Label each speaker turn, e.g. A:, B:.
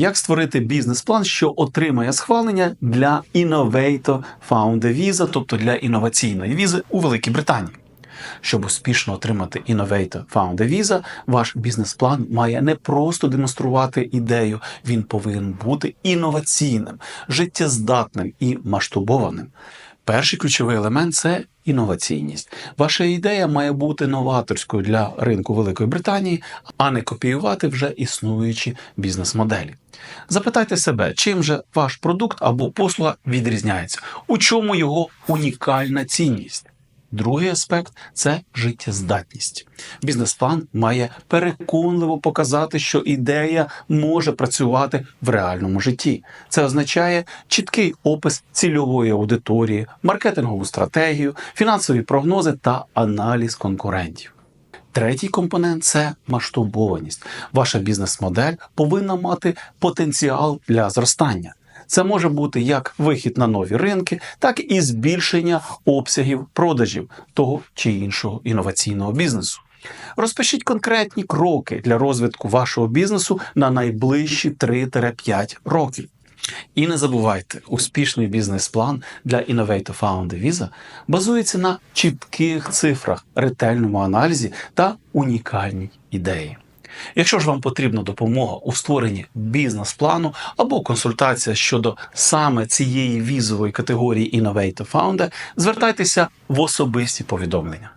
A: Як створити бізнес-план, що отримає схвалення для Innovator Founder Visa, тобто для інноваційної візи у Великій Британії? Щоб успішно отримати Innovator Founder Visa, ваш бізнес-план має не просто демонструвати ідею, він повинен бути інноваційним, життєздатним і масштабованим. Перший ключовий елемент це інноваційність. Ваша ідея має бути новаторською для ринку Великої Британії, а не копіювати вже існуючі бізнес-моделі. Запитайте себе, чим же ваш продукт або послуга відрізняється, у чому його унікальна цінність. Другий аспект це життєздатність. Бізнес-план має переконливо показати, що ідея може працювати в реальному житті. Це означає чіткий опис цільової аудиторії, маркетингову стратегію, фінансові прогнози та аналіз конкурентів. Третій компонент це масштабованість. Ваша бізнес-модель повинна мати потенціал для зростання. Це може бути як вихід на нові ринки, так і збільшення обсягів продажів того чи іншого інноваційного бізнесу. Розпишіть конкретні кроки для розвитку вашого бізнесу на найближчі 3-5 років. І не забувайте, успішний бізнес-план для Innovator Found Visa базується на чітких цифрах, ретельному аналізі та унікальній ідеї. Якщо ж вам потрібна допомога у створенні бізнес-плану або консультація щодо саме цієї візової категорії Innovative Founder, звертайтеся в особисті повідомлення.